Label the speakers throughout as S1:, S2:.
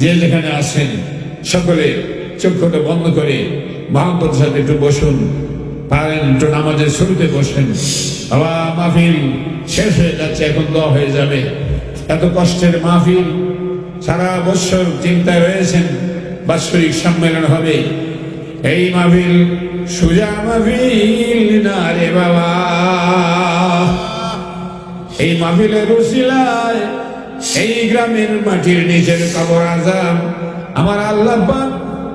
S1: যে যেখানে আসেন সকলে চক্ষুটা বন্ধ করে মহাম্মদ সাথে একটু বসুন। পারেন একটু নামাজের শুরুতে বসেন। বাবা মাহফিল শেষ হয়ে যাচ্ছে, এখন দোয়া হয়ে যাবে। এত কষ্টের মাহফিল, সারা বছর চিন্তায় রয়েছেন, বাৎসরিক সম্মেলন হবে। এই মাহফিল, সুজা মাহফিল না রে বাবা। এই মাহফিলের উসিলায় এই গ্রামের মাটির নিচের কবর আজাম আমার আল্লাহ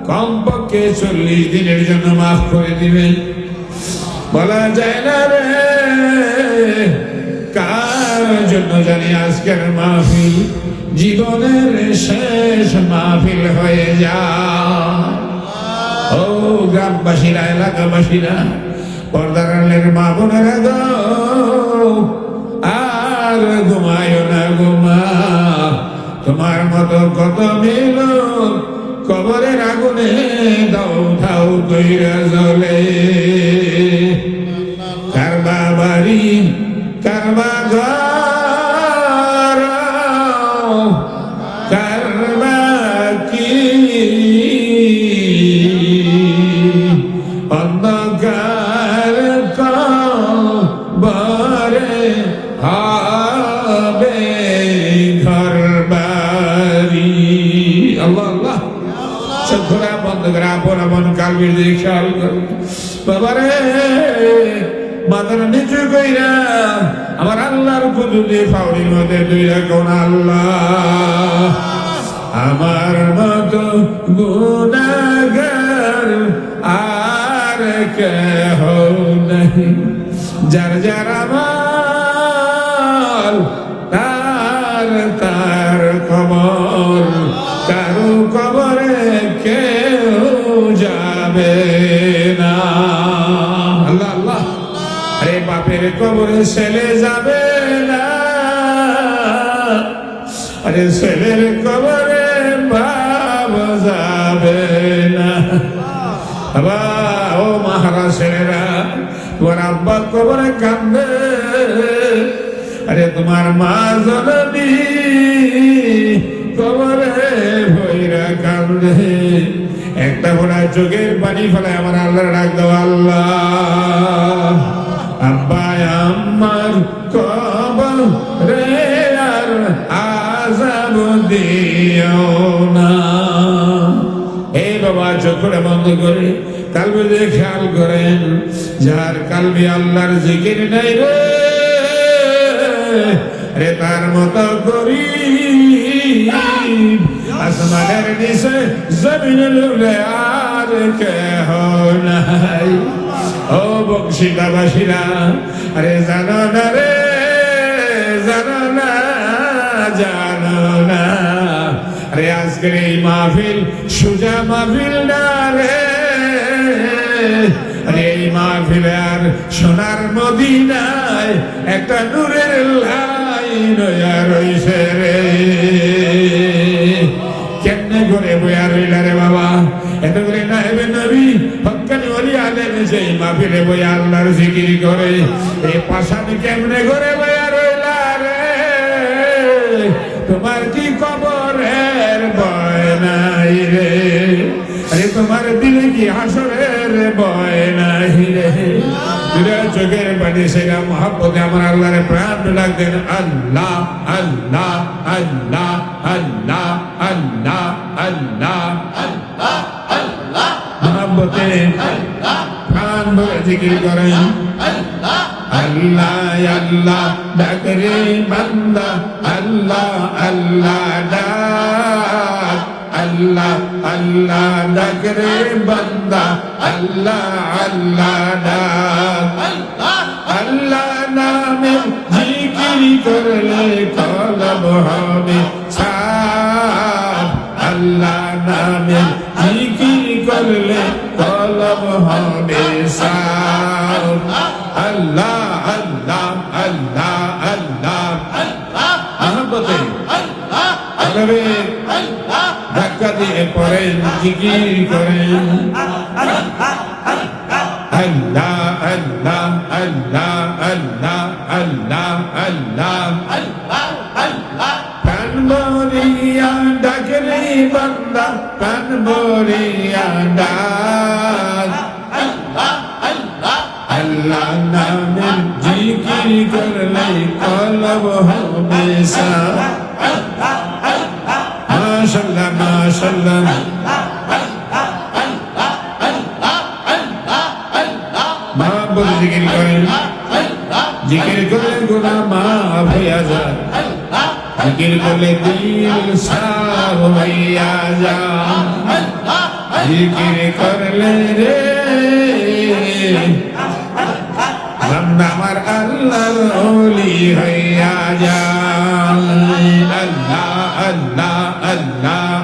S1: কমপক্ষে চল্লিশ দিনের জন্য মাফ করে দিবেন। বলা যায় না রে, কার জন্য জানি আজকের মাহফিল? জীবনের শেষ মাহফিল হয়ে যায়। ও গ্রামবাসীরা, এলাকাবাসীরা, পর্দার আলের মা বোনেরা আর ঘুমায় তোমার মতো কত মিল, কবরের আগুনে দাও ধাও তৈরা জলে কারবা বাড়ি কারবা ঘর কারবা কি? অন্ধকার চক্ষুরা বন্ধ করে আপন আপন খেয়াল করুন বাবারে মাথার নিচু কইরা আমার আল্লাহর কুদুলি ফাউরির মধ্যে দুই রাখুন আল্লাহ। আমার মতো গুণাগার আর কেহ নাই। যার যার আমার কবরে ছেলে যাবে না। আরে ছেলের কবরে বাপ যাবে না। বাবা, ও মাহারা ছেলেরা, তোমার আব্বা কবরে কান্দে আরে তোমার মা জননী কবরে ভৈরা কান্দে একটা ফোড়া চোখের পানি ফেলে আমার আল্লাহ ডাক দাও আল্লাহ। আব্বা আমার কবর রে আর আজাব দিও না। এই বাবা চোখটা বন্ধ করে কালবে দিয়ে খেয়াল করেন, যার কালবে আল্লাহর জিকির নাই রে। রে তার মতো করি আসমানের নিচে জমিনের আর কেহ নাই। ও বংশীদাবাসীরা আরে জানো না রে, জানো না জানো না। আরে আজকের এই মাহফিল সুজা মাহফিল না রে। আরে এই মাহফিল আর সোনার মদিনায় একটা নূরের লাইন রইছে রে। কেমনে করে বইয়া রইলা রে সেই মাহফিলে বইয়া আল্লাহর জিকির করে এই পাশানি কেমনে করে বইয়া রইলা রে তোমার কি কবরের ভয় নাই রে আরে তোমার দিলে কি হাসরের ভয় নাই রে চোখের পানি সেরা মহাপদে আমার আল্লাহরে প্রাণ লাগতেন আল্লাহ আল্লাহ আল্লাহ আল্লাহ আল্লাহ আল্লাহ মহাব্বতে প্রাণ ভরে জিকির করেন। আল্লাহ আল্লাহ, ডাকরে বান্দা, আল্লাহ আল্লাহ, ডাক। আল্লাহ আল্লাহ, ডাকরে বান্দা, আল্লাহ আল্লাহ, ডাক। আল্লাহ নামে জিকির করলে কলব হবে। পড়েন জিকির করেন। আল্লাহ আল্লাহ আল্লাহ আল্লাহ আল্লাহ আল্লাহ। প্রাণ মরিয়া ডাকরে বান্দা প্রাণ ভরিয়া ডাক। আল্লাহ নামের জিকির করলে কলব হবে সাফ মাশাল্লাহ মাশাল্লাহ মহাব্বত জিকির করেন, জিকির করলে গুনাহ মাফ হইয়া যায়। জিকির করলে দিল সাফ হইয়া যায়। জিকির করলে রে আমার আল্লাহর ওলি হইয়া যায়। আল্লাহ আল্লাহ আল্লাহ।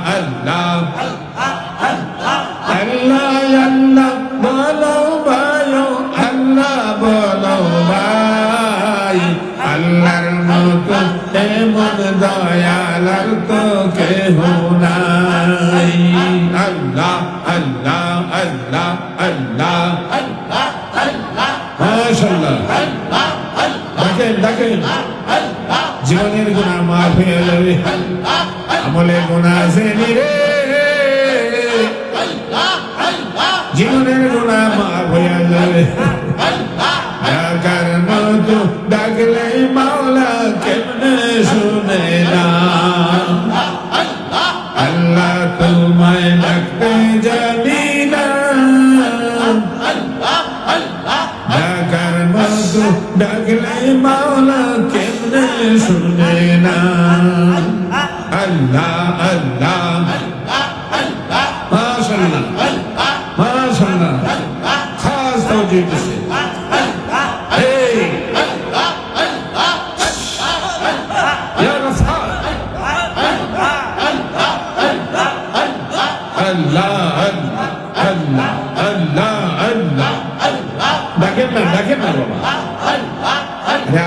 S1: দয়ালার তো কেহ নাই। আল্লাহ আল্লাহ আল্লাহ আল্লাহ। জীবনের গুণা মাফ আমলে গুণা আছে রে।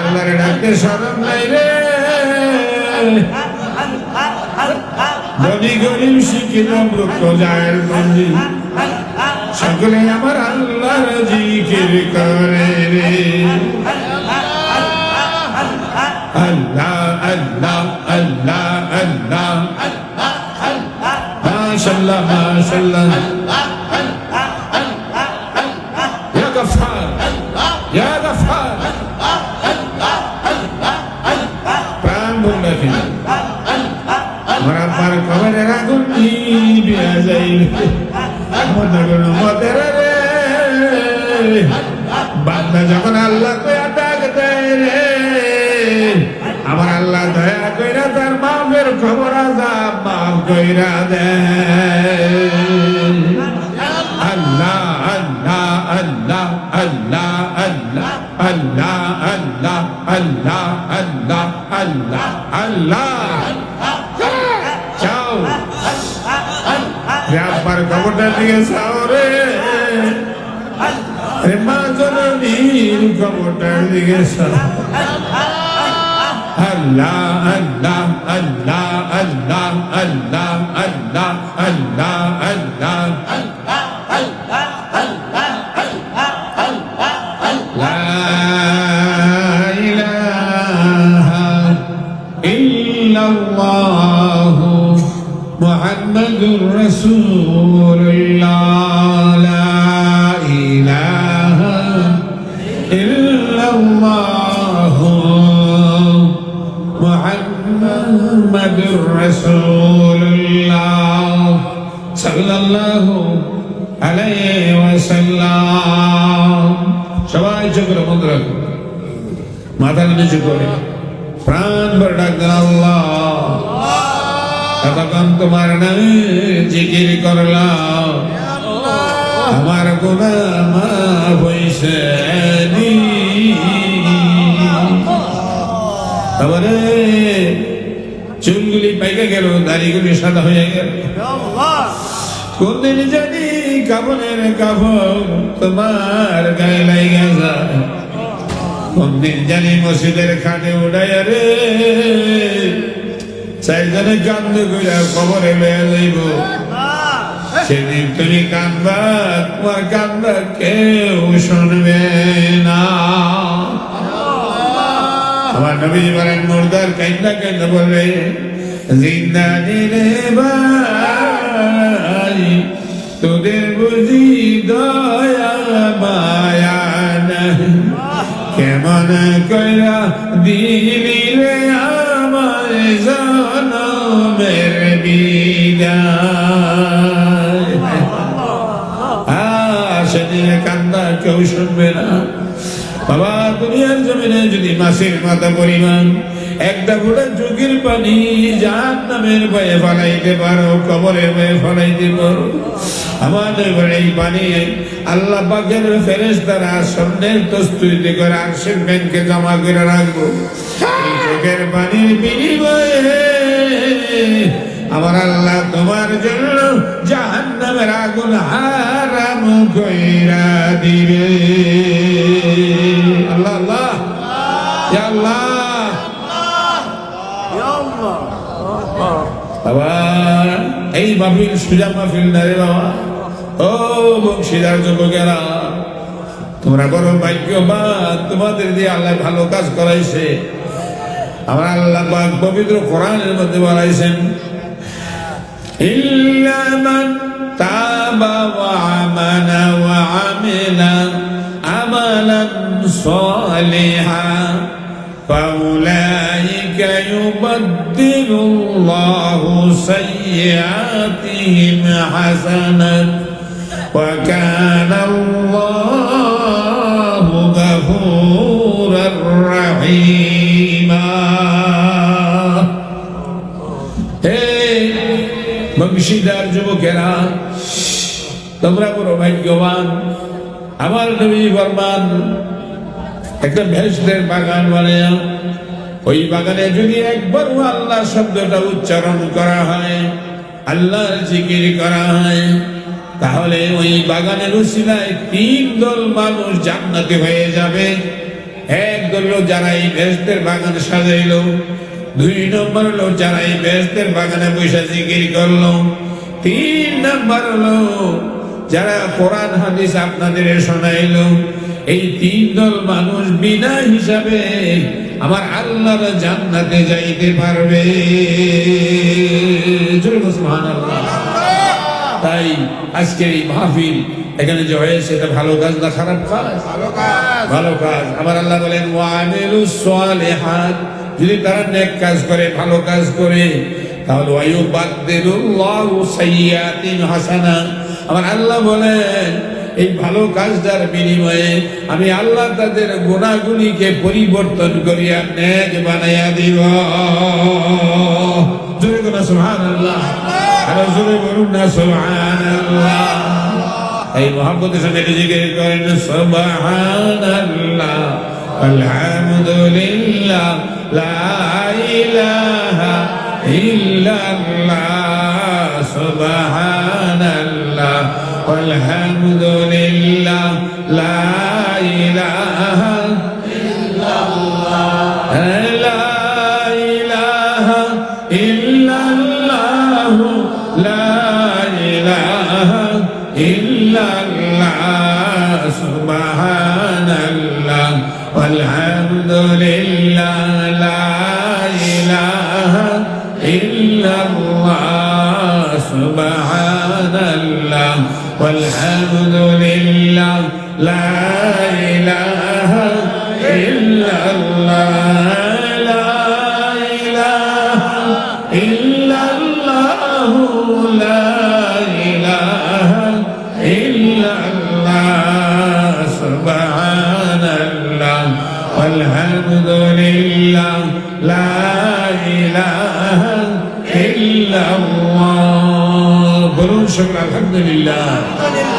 S1: রে আল্লাহ রে ডাকতে শরম নাই রে। ধনী গরিব শিক্ষিত মূর্খ জায়ের বন্দি সকলে আমার আল্লাহর জিকির করে রে। আল্লাহ আল্লাহ আল্লাহ আল্লাহ। মাশাল্লাহ মাশাল্লাহ। মনে করুন মতের রে বান্দা যখন আল্লাহ কয়া ডাক দেয় রে আমার আল্লাহ দয়া কইরা তার মাফের খবর আজাব মাফ কইরা দেয় আল্লাহ আল্লাহ আল্লাহ আল্লাহ আল্লাহ আল্লাহ আল্লাহ আল্লাহ আল্লাহ আল্লাহ আল্লাহ আব্বার খবরটা দিয়ে সাওরে রে। মা জননীর খবরটা দিয়ে চাও আল্লাহ আল্লাহ আল্লাহ আল্লাহ আল্লাহ আল্লাহ আল্লাহ আল্লাহ لا رسول الله لا إله إلا الله محمد رسول الله صلى الله عليه وسلم সবাই চোখের বন্ধ রাখো মাথা নিচু করে প্রাণ ভরে ডাকতেন আল্লাহ এতক্ষণ তোমার নামে জিকির করলাম। আমার গুণা নি। তারপরে চুলগুলি পাইকে গেল, দাড়িগুলি সাদা হয়ে গেল। কোনদিন জানি কাপনের কাপড় তোমার গায়ে লাইগা যায়। কোনদিন জানি মসজিদের খাটে উঠাইয়া রে চারজনে কান্দ কইরা কবরে লইয়া যাইব সেদিন তুমি কান্দবা, তোমার কান্দা কেউ শুনবে না। আমার নবী বলেন, মুর্দার কান্দা কান্দা বলবে, জিন্দা দিলে বা তোদের বুঝি দয়া মায়া কেমন কইরা দিলি রে আমার জনমের বিদায় সেদিনে কান্দা কেউ শুনবে না। বাবা, দুনিয়ার জমিনে যদি মাসের মাথা পরিমাণ, একটা গোটা চোখের পানি যার নামের ভয়ে ফলাইতে পারো, কবরের ভয়ে ফলাইতে পারো আমাদের ঘরে এই পানি আল্লাহ পাকের ফেরেস তারা স্বর্ণের তস্তুরিতে করে ব্যাংকে জমা করে রাখব। চোখের পানির বিনিময়ে আমার আল্লাহ তোমার জন্য জাহান্নামের আগুন হারাম কইরা দিবে। আল্লাহ আল্লাহ। আল্লাহ। বাবা এই মাহফিল সুজা মাহফিল না রে বাবা? ও বংশীদার যুবকেরা তোমরা বড় ভাগ্যবান তোমাদের দিয়ে আল্লাহ ভালো কাজ করাইছে আমার আল্লাহ পাক পবিত্র কোরআনের মধ্যে বলাইছেন إلا من تاب وعمل وعمل عملا صالحا فأولئك يبدل الله سيئاتهم حسنات وكان الله غفورا رحيما হে বংশীদার যুবকেরা তোমরা বড় ভাগ্যবান আমার নবী ফরমান একটা ভেষদের বাগান বানায় ওই বাগানে যদি একবার আল্লাহ শব্দটা উচ্চারণ করা হয় আল্লাহর জিকির করা হয় তাহলে ওই বাগানের উসিলায় তিন দল মানুষ জান্নাতে হয়ে যাবে এক দল যারা এই ভেষদের বাগান সাজাইলো, দুই নম্বর হলো যারা এই ভেষদের বাগানে বসে জিকির করল, তিন নম্বর হলো যারা কোরআন, হাদিস আপনাদের শোনাইলো, এই তিন দল মানুষ বিনা হিসাবে আমার আল্লাহর জান্নাতে যাইতে পারবে সুবহানাল্লাহ। তাই আজকের এই মাহফিল এখানে যে হয়েছে এটা ভালো কাজ না খারাপ কাজ? ভালো কাজ। আমার আল্লাহ বলেন ওয়ামিলু সালিহাত। যদি তারা নেক কাজ করে ভালো কাজ করে তাহলে ওয়ায়ুবাদদিলুল্লাহু সাইয়্যাতিন হাসানা। আমার আল্লাহ বলেন এই ভালো কাজটার বিনিময়ে আমি আল্লাহ তাদের গুণাগুলিকে পরিবর্তন করিয়া নেক বানাইয়া দিব। জোরে কোন সুবহানাল্লাহ। আর জোরে বলুন না, সুবহানাল্লাহ। এই মোহাম্মদের সঙ্গে একটু জিজ্ঞেস করেন সুবহানাল্লাহ। আলহামদুলিল্লাহ, লা ইলাহা ইল্লাল্লাহ, সুবহানাল্লাহ। আলহামদুলিল্লাহ, লা ইলাহা والحمد لله لا إله إلا الله لا إله إلا الله لا إله إلا الله سبحان الله. والحمد لله لا إله إلا الله بلون شكرا الحمد لله